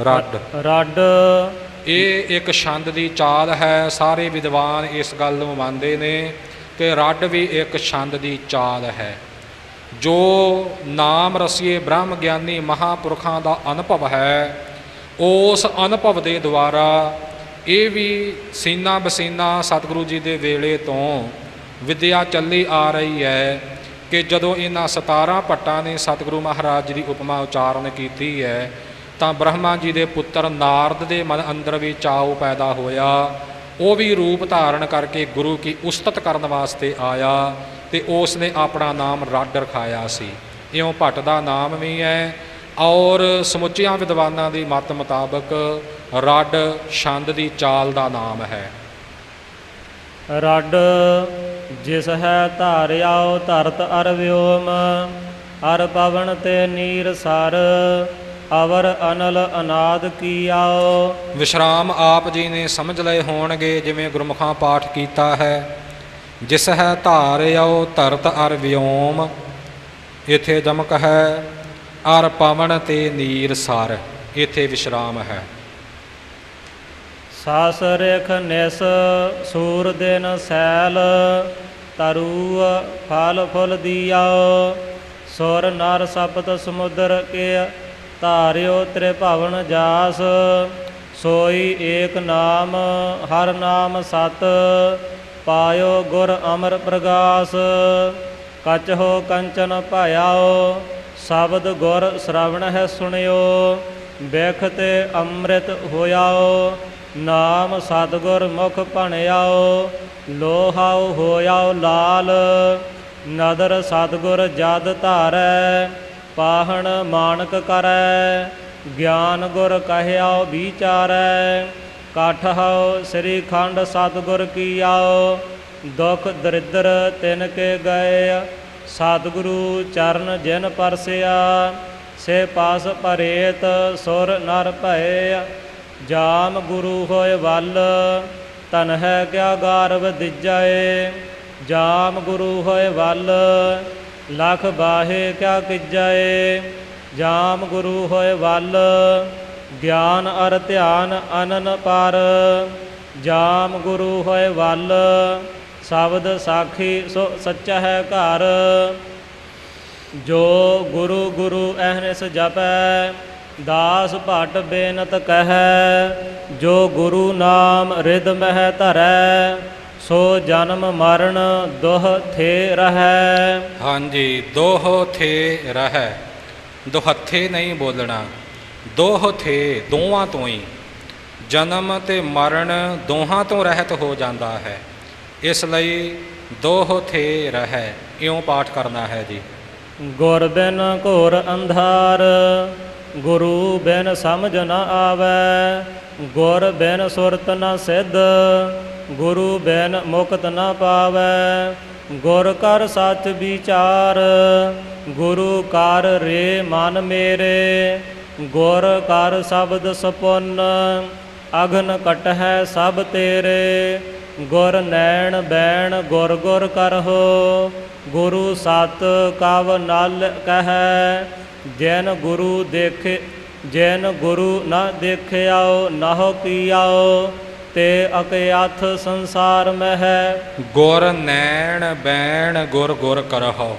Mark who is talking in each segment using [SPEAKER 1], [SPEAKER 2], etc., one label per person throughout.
[SPEAKER 1] ਰੱਡ।
[SPEAKER 2] ਰੱਡ।
[SPEAKER 1] ਇਹ ਇੱਕ ਛੰਦ ਦੀ ਚਾਲ ਹੈ ਸਾਰੇ ਵਿਦਵਾਨ ਇਸ ਗੱਲ ਨੂੰ ਮੰਨਦੇ ਨੇ ਕਿ ਰੱਡ ਵੀ ਇੱਕ ਛੰਦ ਦੀ ਚਾਲ ਹੈ। ਜੋ ਨਾਮ ਰਸੀਏ ਬ੍ਰਹਮ ਗਿਆਨੀ ਮਹਾਪੁਰਖਾਂ ਦਾ ਅਨੁਭਵ ਹੈ ਉਸ ਅਨੁਭਵ ਦੇ ਦੁਆਰਾ ਇਹ ਵੀ ਸੀਨਾ ਬਸੀਨਾ ਸਤਿਗੁਰੂ ਜੀ ਦੇ ਵੇਲੇ ਤੋਂ ਵਿਦਿਆ ਚੱਲੀ ਆ ਰਹੀ ਹੈ ਕਿ ਜਦੋਂ ਇਹਨਾਂ 17 ਭੱਟਾਂ ਨੇ ਸਤਿਗੁਰੂ ਮਹਾਰਾਜ ਜੀ ਦੀ ਉਪਮਾ ਉਚਾਰਨ ਕੀਤੀ ਹੈ ਤਾਂ ਬ੍ਰਹਮਾ ਜੀ ਦੇ ਪੁੱਤਰ ਨਾਰਦ ਦੇ ਮਨ ਅੰਦਰ ਵੀ ਚਾਉ ਪੈਦਾ ਹੋਇਆ। ਉਹ ਵੀ ਰੂਪ ਧਾਰਨ ਕਰਕੇ ਗੁਰੂ ਕੀ ਉਸਤਤ ਕਰਨ ਵਾਸਤੇ ਆਇਆ ਤੇ ਉਸ ਨੇ ਆਪਣਾ ਨਾਮ ਰੱਡ ਰਖਾਇਆ ਸੀ। ਇਉਂ ਭੱਟ ਦਾ ਨਾਮ ਵੀ ਹੈ ਔਰ ਸਮੁੱਚਿਆਂ ਵਿਦਵਾਨਾਂ ਦੀ ਮਤ ਮੁਤਾਬਕ ਰੱਡ ਛੰਦ ਦੀ ਚਾਲ ਦਾ ਨਾਮ ਹੈ।
[SPEAKER 2] ਰੱਡ, ਜਿਸ ਹੈ ਧਾਰਿਆਓ ਧਰਤ ਅਰਵਿਓਮ ਅਰ ਪਵਨ ਤੇ ਨੀਰ ਸਰ ਅਵਰ ਅਨਲ ਅਨਾਦ ਕੀਆਓ।
[SPEAKER 1] ਵਿਸ਼ਰਾਮ ਆਪ ਜੀ ਨੇ ਸਮਝ ਲਏ ਹੋਣਗੇ ਜਿਵੇਂ ਗੁਰਮੁਖਾਂ ਪਾਠ ਕੀਤਾ ਹੈ। ਜਿਸ ਹੈ ਧਾਰਿਓ ਧਰਤ ਅਰ ਵਿਓਮ। ਇਥੇ ਜਮਕ ਹੈ ਅਰ ਪਵਨ ਤੇ ਨੀਰ ਸਰ। ਇਥੇ ਵਿਸ਼ਰਾਮ ਹੈ।
[SPEAKER 2] ਸਾਸ ਰੇਖ ਨਿਸ ਸੂਰ ਦਿਨ ਸੈਲ। ਤਰੂ ਫਲ ਫੁੱਲ ਦੀਆਓ। ਸੁਰ ਨਰ ਸਪਤ ਸਮੁੰਦਰ ਕੇ ਧਾਰਿਓ ਤ੍ਰਿਭਵਨ ਜਾਸ, ਸੋਈ ਏਕ ਨਾਮ, ਹਰ ਨਾਮ ਸਤ, ਪਾਇਓ ਗੁਰ ਅਮਰ ਪ੍ਰਗਾਸ, ਕਚ ਹੋ ਕੰਚਨ ਭਾਇਆਓ, ਸ਼ਬਦ ਗੁਰ ਸ਼ਰਵਣ ਹੈ ਸੁਣਿਓ, ਬਿਖ ਤੇ ਅੰਮ੍ਰਿਤ ਹੋਇਆਓ, ਨਾਮ ਸਤਿਗੁਰ ਮੁਖ ਭਣਿਆਓ, ਲੋਹਾਉ ਹੋਇਆਓ ਲਾਲ, ਨਦਰ ਸਤਿਗੁਰ ਜਦ ਧਾਰੈ ਪਾਹਣ ਮਾਨਕ ਕਰੈ, ਗਿਆਨ ਗੁਰ ਕਹਿਆਓ ਵਿਚਾਰੈ, ਕਾਠ ਹਉ ਸ੍ਰੀ ਖੰਡ ਸਤਿਗੁਰ ਕੀਆਓ ਦੁਖ ਦਰਿਦਰ ਤਿਨ ਕੇ ਗਏ, ਸਤਿਗੁਰੂ ਚਰਨ ਜਿਨ ਪਰਸਿਆ, ਸੇ ਪਾਸ ਭਰੇਤ ਸੁਰ ਨਰ ਭਏ, ਜਾਮ ਗੁਰੂ ਹੋਏ ਵੱਲ ਤਨ ਹੈ ਕਿਆ ਗਾਰਵ ਦਿਜੈ, ਜਾਮ ਗੁਰੂ ਹੋਏ ਵੱਲ ਲਖ ਬਾਹੇ ਕਿਆ ਕਿਜੈ, ਜਾਮ ਗੁਰੂ ਹੋਏ ਵੱਲ, ਗਿਆਨ ਅਰ ਧਿਆਨ ਅਨਨ ਪਰ। ਜਾਮ ਗੁਰੂ ਹੋਏ ਵੱਲ, ਸ਼ਬਦ ਸਾਖੀ ਸੋ ਸੱਚਾ ਹੈ ਘਰ। ਜੋ ਗੁਰੂ ਗੁਰੂ ਅਹਨਿਸ ਜਪੈ, ਦਾਸ ਭਟ ਬੇਨਤ ਕਹੈ, ਜੋ ਗੁਰੂ ਨਾਮ ਰਿਦ ਮਹਿ ਧਰੈ ਸੋ ਜਨਮ ਮਰਨ ਦੁਹ ਥੇ ਰਹੈ।
[SPEAKER 1] ਹਾਂਜੀ ਦੋਹ ਥੇ ਰਹਿ। ਦੁਹੱਥੇ ਨਹੀਂ ਬੋਲਣਾ ਦੋਹ ਥੇ ਦੋਵਾਂ ਤੋਂ ਹੀ ਜਨਮ ਤੇ ਮਰਨ ਦੋਹਾਂ ਤੋਂ ਰਹਿਤ ਹੋ ਜਾਂਦਾ ਹੈ। ਇਸ ਲਈ ਦੋਹ ਥੇ ਰਹਿ ਇਉਂ ਪਾਠ ਕਰਨਾ ਹੈ ਜੀ।
[SPEAKER 2] ਗੁਰ ਬਿਨ ਘੋਰ ਅੰਧਾਰ ਗੁਰੂ ਬਿਨ ਸਮਝ ਨ ਆਵੈ। ਗੁਰ ਬਿਨ ਸੁਰਤ ਨ ਸਿਧ ਗੁਰੂ ਬੈਨ ਮੁਕਤ ਨਾ ਪਾਵੈ, ਗੁਰ ਕਰ ਸੱਚ ਵਿਚਾਰ, ਗੁਰੂ ਕਰ ਰੇ ਮਨ ਮੇਰੇ, ਗੁਰ ਕਰ ਸ਼ਬਦ ਸਪੁੰਨ, ਅਗਨ ਕਟਹਿ ਸਭ ਤੇਰੇ, ਗੁਰ ਨੈਣ ਬੈਣ ਗੁਰ ਗੁਰ ਕਰਹੁ, ਗੁਰੂ ਸਤ ਕਵ ਨਲ ਕਹੈ, ਜੈਨ ਗੁਰੂ ਦੇਖੇ, ਜੈਨ ਗੁਰੂ ਨਾ ਦੇਖਿਆਓ ਨਾਹੁ ਕੀਆਓ ਤੇ ਅਕਿਆਥ ਸੰਸਾਰ ਮਹਿ।
[SPEAKER 1] ਗੁਰ ਨੈਣ ਬੈਣ ਗੁਰ ਗੁਰ ਕਰਹੁ।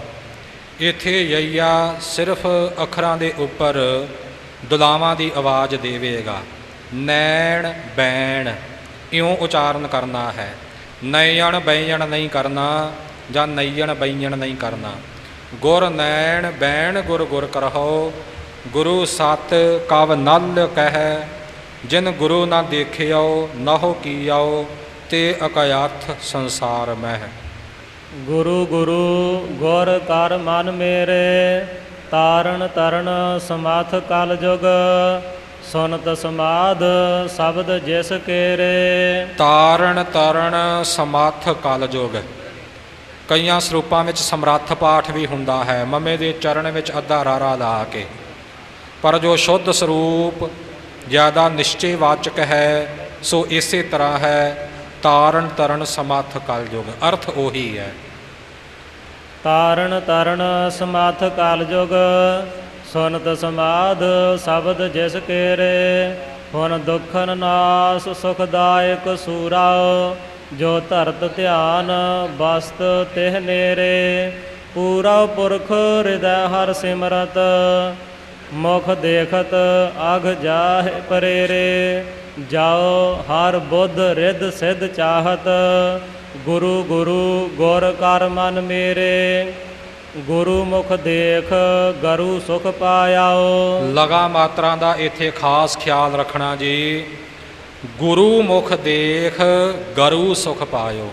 [SPEAKER 1] ਇਥੇ ਯਈਆ ਸਿਰਫ ਅੱਖਰਾਂ ਦੇ ਉੱਪਰ ਦੁਲਾਵਾਂ ਦੀ ਆਵਾਜ਼ ਦੇਵੇਗਾ। ਨੈਣ ਬੈਣ, ਇਉਂ ਉਚਾਰਨ ਕਰਨਾ ਹੈ। ਨੈਣ ਬੈਣ ਨਹੀਂ ਕਰਨਾ ਜਾਂ ਨੈਣ ਬੈਣ ਨਹੀਂ ਕਰਨਾ। ਗੁਰ ਨੈਣ ਬੈਣ ਗੁਰ ਗੁਰ ਕਰਹੁ। ਗੁਰੂ ਸਤ ਕਵ ਨਲ ਕਹਿ। ਜਿਨ ਗੁਰੂ ਨਾ ਦੇਖਿਓ ਨਹੁ ਕੀਓ ਤੇ ਅਕਯਾਥ ਸੰਸਾਰ ਮਹਿ।
[SPEAKER 2] ਗੁਰੂ ਗੁਰੂ ਗੁਰ ਕਰ ਮਨ ਮੇਰੇ ਤਾਰਨ ਤਰਨ ਸਮਾਥ ਕਲ ਜੁਗ ਸੁਨਤ ਸਮਾਦ ਸ਼ਬਦ ਜਿਸ ਕੇਰੇ।
[SPEAKER 1] ਤਾਰਨ ਤਰਨ ਸਮੱਥ ਕਲ ਜੋਗ। ਕਈਆਂ ਸਰੂਪਾਂ ਵਿੱਚ ਸਮਰੱਥ ਪਾਠ ਵੀ ਹੁੰਦਾ ਹੈ ਮਮੇ ਦੇ ਚਰਨ ਵਿੱਚ ਅੱਧਾ ਰਾਰਾ ਲਾ ਕੇ। ਪਰ ਜੋ ਸ਼ੁੱਧ ਸਰੂਪ ਜ਼ਿਆਦਾ ਨਿਸ਼ਚੈ ਵਾਚਕ ਹੈ, ਸੋ ਇਸੇ ਤਰ੍ਹਾਂ ਹੈ, ਤਾਰਨ ਤਰਨ ਸਮੱਥ ਕਲਯੁਗ। ਅਰਥ ਉਹੀ ਹੈ।
[SPEAKER 2] ਤਾਰਨ ਤਰਨ ਸਮਾਥ ਕਲਯੁਗ, ਸੁਨਤ ਸਮਾਧ ਸ਼ਬਦ ਜਿਸ ਕੇਰੇ, ਹੁਣ ਦੁਖਨ ਨਾਸ ਸੁਖਦਾਇਕ ਸੂਰਾ, ਜੋ ਧਰਤ ਧਿਆਨ ਬਸਤ ਤਿਹ ਨੇਰੇ। ਪੂਰਾ ਪੁਰਖ ਹਿਰਦੈ ਹਰ ਸਿਮਰਤ ਮੁਖ ਦੇਖਤ ਅਗ ਜਾਹ ਪਰੇਰੇ, ਜਾਓ ਹਰ ਬੁੱਧ ਰਿੱਧ ਸਿੱਧ ਚਾਹਤ, ਗੁਰੂ ਗੁਰੂ ਗੁਰ ਕਰ ਮਨ ਮੇਰੇ। ਗੁਰੂ ਮੁਖ ਦੇਖ, ਗਰੂ ਸੁਖ ਪਾਇਓ
[SPEAKER 1] ਲਗਾ ਮਾਤਰਾ ਦਾ ਇੱਥੇ ਖਾਸ ਖਿਆਲ ਰੱਖਣਾ ਜੀ। ਗੁਰੂ ਮੁਖ ਦੇਖ, ਗਰੂ ਸੁਖ ਪਾਇਓ।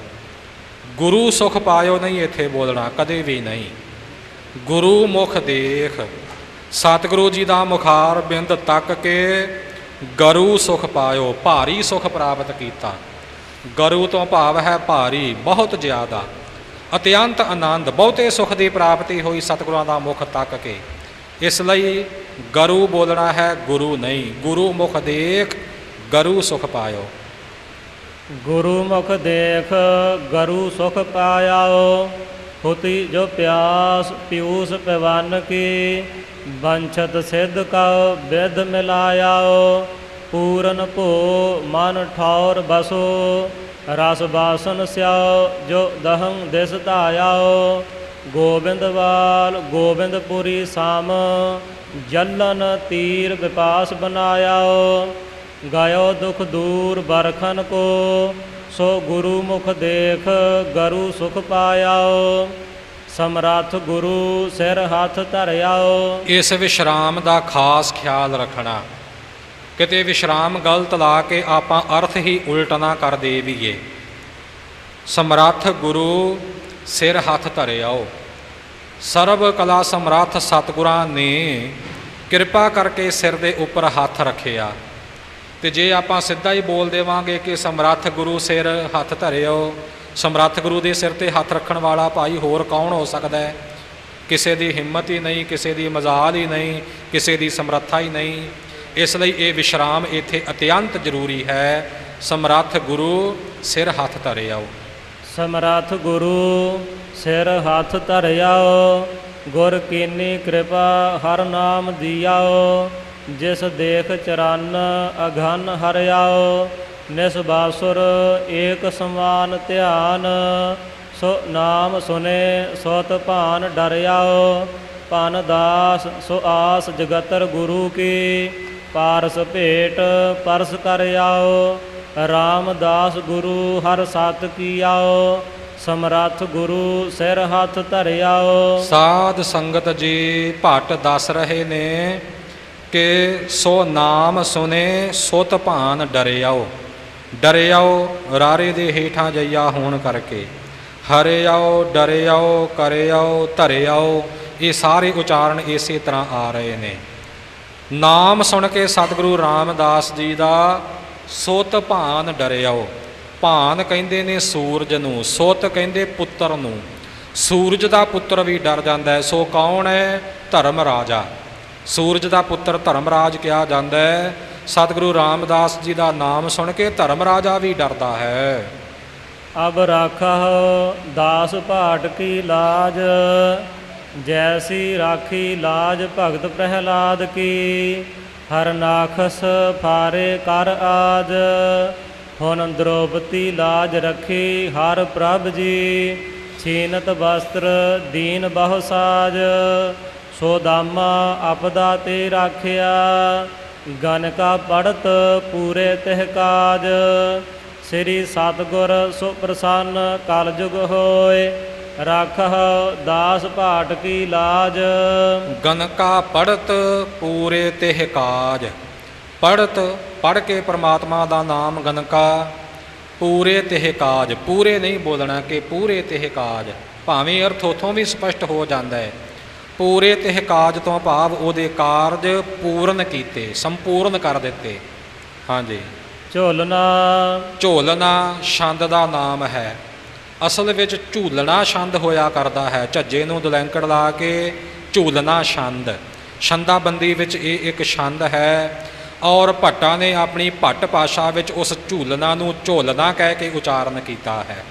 [SPEAKER 1] ਗੁਰੂ ਸੁਖ ਪਾਇਓ ਨਹੀਂ ਇੱਥੇ ਬੋਲਣਾ, ਕਦੇ ਵੀ ਨਹੀਂ। ਗੁਰੂ ਮੁਖ ਦੇਖ ਸਤਿਗੁਰੂ ਜੀ ਦਾ ਮੁਖਾਰ ਬਿੰਦ ਤੱਕ ਕੇ ਗਰੂ ਸੁਖ ਪਾਇਓ, ਭਾਰੀ ਸੁਖ ਪ੍ਰਾਪਤ ਕੀਤਾ। ਗਰੂ ਤੋਂ ਭਾਵ ਹੈ ਭਾਰੀ, ਬਹੁਤ ਜ਼ਿਆਦਾ। ਅਤਿਅੰਤ ਆਨੰਦ, ਬਹੁਤੇ ਸੁਖ ਦੀ ਪ੍ਰਾਪਤੀ ਹੋਈ ਸਤਿਗੁਰਾਂ ਦਾ ਮੁਖ ਤੱਕ ਕੇ। ਇਸ ਲਈ ਗਰੂ ਬੋਲਣਾ ਹੈ ਗੁਰੂ ਨਹੀਂ, ਗੁਰੂ ਮੁਖ ਦੇਖ ਗਰੂ ਸੁਖ ਪਾਇਓ।
[SPEAKER 2] ਗੁਰੂ ਮੁਖ ਦੇਖ ਗਰੂ ਸੁਖ ਪਾਇਓ ਹੁਤੀ ਜੋ ਪਿਆਸ ਪਿਊਸ ਪਵਨ ਕੀ, ਬੰਛਤ ਸਿੱਧ ਕਉ ਵਿਦ ਮਿਲਾਇਓ ਪੂਰਨ ਭੋ ਮਨ ਠੌਰ ਬਸੋ, ਰਸ ਬਾਸਨ ਸਿਆਓ ਜੋ ਦਹੰ ਦਿਸ ਧਾਇਓ ਗੋਬਿੰਦਵਾਲ ਗੋਬਿੰਦਪੁਰੀ ਸਾਮ, ਜਲਨ ਤੀਰ ਵਿਪਾਸ ਬਨਾਇਓ ਗਾਇਓ ਦੁਖ ਦੂਰ ਬਰਖਨ ਕੋ ਸੋ ਗੁਰੂ ਮੁਖ ਦੇਖ ਗਰੂ ਸੁਖ ਪਾਇਓ ਸਮਰੱਥ ਗੁਰੂ ਸਿਰ ਹੱਥ ਧਰਿਆਓ।
[SPEAKER 1] ਇਸ ਵਿਸ਼ਰਾਮ ਦਾ ਖਾਸ ਖਿਆਲ ਰੱਖਣਾ, ਕਿਤੇ ਵਿਸ਼ਰਾਮ ਗਲਤ ਲਾ ਕੇ ਆਪਾਂ ਅਰਥ ਹੀ ਉਲਟ ਨਾ ਕਰ ਦੇ ਵੀਏ ਸਮਰੱਥ ਗੁਰੂ ਸਿਰ ਹੱਥ ਧਰਿਆਓ। ਸਰਬ ਕਲਾ ਸਮਰੱਥ ਸਤਿਗੁਰਾਂ ਨੇ ਕਿਰਪਾ ਕਰਕੇ ਸਿਰ ਦੇ ਉੱਪਰ ਹੱਥ ਰੱਖਿਆ। ਤੇ ਜੇ ਆਪਾਂ ਸਿੱਧਾ ਹੀ ਬੋਲ ਦੇਵਾਂਗੇ ਕਿ ਸਮਰੱਥ ਗੁਰੂ ਸਿਰ ਹੱਥ ਧਰਿਓ, ਸਮਰੱਥ ਗੁਰੂ ਦੇ ਸਿਰ ਤੇ ਹੱਥ ਰੱਖਣ ਵਾਲਾ ਭਾਈ ਹੋਰ ਕੌਣ ਹੋ ਸਕਦਾ ਹੈ? ਕਿਸੇ ਦੀ ਹਿੰਮਤ ਹੀ ਨਹੀਂ, ਕਿਸੇ ਦੀ ਮਜ਼ਾਲ ਹੀ ਨਹੀਂ, ਕਿਸੇ ਦੀ ਸਮਰੱਥਾ ਹੀ ਨਹੀਂ। ਇਸ ਲਈ ਇਹ ਵਿਸ਼ਰਾਮ ਇੱਥੇ ਅਤਿਅੰਤ ਜ਼ਰੂਰੀ ਹੈ। ਸਮਰੱਥ ਗੁਰੂ ਸਿਰ ਹੱਥ ਧਰਿਆਓ।
[SPEAKER 2] ਸਮਰੱਥ ਗੁਰੂ ਸਿਰ ਹੱਥ ਧਰਿਆਓ, ਗੁਰ ਕੀਨੀ ਕਿਰਪਾ ਹਰ ਨਾਮ ਦਿਆਓ। ਜਿਸ ਦੇਖ ਚਰਨ ਅਘਨ ਹਰਿਆਓ ਨਿਸਬਾਸੁਰ ਏਕ ਸਮਾਨ ਧਿਆਨ। ਸੋ ਨਾਮ ਸੁਨੇ, ਸੋਤ ਭਾਨ ਡਰਿਆਓ ਪਨ ਦਾਸ, ਸੋ ਆਸ ਜਗਤਰ ਗੁਰੂ ਕੀ। ਪਾਰਸ ਭੇਟ, ਪਰਸ ਕਰ ਆਓ। ਰਾਮਦਾਸ ਗੁਰੂ ਹਰ ਸਤ ਕੀ ਆਓ। ਸਮਰੱਥ ਗੁਰੂ ਸਿਰ ਹੱਥ ਧਰਿਆਓ
[SPEAKER 1] ਸਾਧ ਸੰਗਤ ਜੀ, ਭੱਟ ਦੱਸ ਰਹੇ ਨੇ। ਕਿ ਸੋ ਨਾਮ ਸੁਨੇ ਸੁਤ ਭਾਨ ਡਰਿਆਓ। ਡਰਿਆਓ ਰਾਰੇ ਦੇ ਹੇਠਾਂ ਜਈਆ ਹੋਣ ਕਰਕੇ। ਹਰਿਆਓ, ਡਰਿਆਓ, ਕਰਿਆਓ, ਧਰਿਆਓ, ਇਹ ਸਾਰੇ ਉਚਾਰਨ ਇਸੇ ਤਰ੍ਹਾਂ ਆ ਰਹੇ ਨੇ। ਨਾਮ ਸੁਣ ਕੇ ਸਤਿਗੁਰੂ ਰਾਮਦਾਸ ਜੀ ਦਾ ਸੁਤ ਭਾਨ ਡਰਿਆਓ। ਭਾਨ ਕਹਿੰਦੇ ਨੇ ਸੂਰਜ ਨੂੰ, ਸੁਤ ਕਹਿੰਦੇ ਪੁੱਤਰ ਨੂੰ। ਸੂਰਜ ਦਾ ਪੁੱਤਰ ਵੀ ਡਰ ਜਾਂਦਾ ਹੈ, ਸੋ ਕੌਣ ਹੈ? ਧਰਮ ਰਾਜਾ। ਸੂਰਜ ਦਾ ਪੁੱਤਰ ਧਰਮਰਾਜ ਕਿਹਾ ਜਾਂਦਾ ਹੈ, ਸਤਿਗੁਰੂ ਰਾਮਦਾਸ ਜੀ ਦਾ ਨਾਮ ਸੁਣ ਕੇ ਧਰਮ ਰਾਜਾ ਵੀ ਡਰਦਾ ਹੈ।
[SPEAKER 2] ਅਬ ਰਾਖਹੁ ਦਾਸ ਭਾਟ ਕੀ ਲਾਜ, ਜੈਸੀ ਰਾਖੀ ਲਾਜ ਭਗਤ ਪ੍ਰਹਿਲਾਦ ਕੀ, ਹਰ ਨਾਖਸ ਫਾਰੇ ਕਰ ਆਜ, ਹੁਣ ਦ੍ਰੋਪਤੀ ਲਾਜ ਰੱਖੀ ਹਰ ਪ੍ਰਭ ਜੀ, ਛੀਨਤ ਵਸਤਰ ਦੀਨ ਬਹੁ ਸਾਜ ਸੋ ਦਾਮਾ ਆਪਦਾ ਤੇ ਰਾਖਿਆ, ਗਨ ਕਾ ਪੜਤ ਪੂਰੇ ਤਿਹ ਕਾਜ। ਸ੍ਰੀ ਸਤਗੁਰ ਸੁਪ੍ਰਸੰਨ ਕਲ ਜੁਗ ਹੋਏ, ਰਾਖਹ ਦਾਸ ਭਾਟ ਕੀ ਲਾਜ।
[SPEAKER 1] ਗਨਕਾ ਪੜਤ ਪੂਰੇ ਤਿਹ ਕਾਜ। ਪੜਤ ਪੜ ਕੇ ਪ੍ਰਮਾਤਮਾ ਦਾ ਨਾਮ ਗਨਕਾ ਪੂਰੇ ਤਿਹ ਕਾਜ। ਪੂਰੇ ਨਹੀਂ ਬੋਲਣਾ ਕਿ ਪੂਰੇ ਤਿਹ ਕਾਜ। ਭਾਵੇਂ ਅਰਥ ਉਥੋਂ ਵੀ ਸਪਸ਼ਟ ਹੋ ਜਾਂਦਾ ਹੈ। ਪੂਰੇ ਤਿਹ ਕਾਜ ਤੋਂ ਭਾਵ ਉਹਦੇ ਕਾਰਜ ਪੂਰਨ ਕੀਤੇ ਸੰਪੂਰਨ ਕਰ ਦਿੱਤੇ। ਹਾਂਜੀ।
[SPEAKER 2] ਝੋਲਨਾ
[SPEAKER 1] ਝੋਲਣਾ ਛੰਦ ਦਾ ਨਾਮ ਹੈ। ਅਸਲ ਵਿੱਚ ਝੂਲਣਾ ਛੰਦ ਹੋਇਆ ਕਰਦਾ ਹੈ। ਝੱਜੇ ਨੂੰ ਦੁਲੈਂਕੜ ਲਾ ਕੇ ਝੂਲਣਾ ਛੰਦ। ਛੰਦਾਬੰਦੀ ਵਿੱਚ ਇਹ ਇੱਕ ਛੰਦ ਹੈ ਔਰ ਭੱਟਾਂ ਨੇ ਆਪਣੀ ਭੱਟ ਭਾਸ਼ਾ ਵਿੱਚ ਉਸ ਝੂਲਣਾ ਨੂੰ ਝੋਲਣਾ ਕਹਿ ਕੇ ਉਚਾਰਨ ਕੀਤਾ ਹੈ।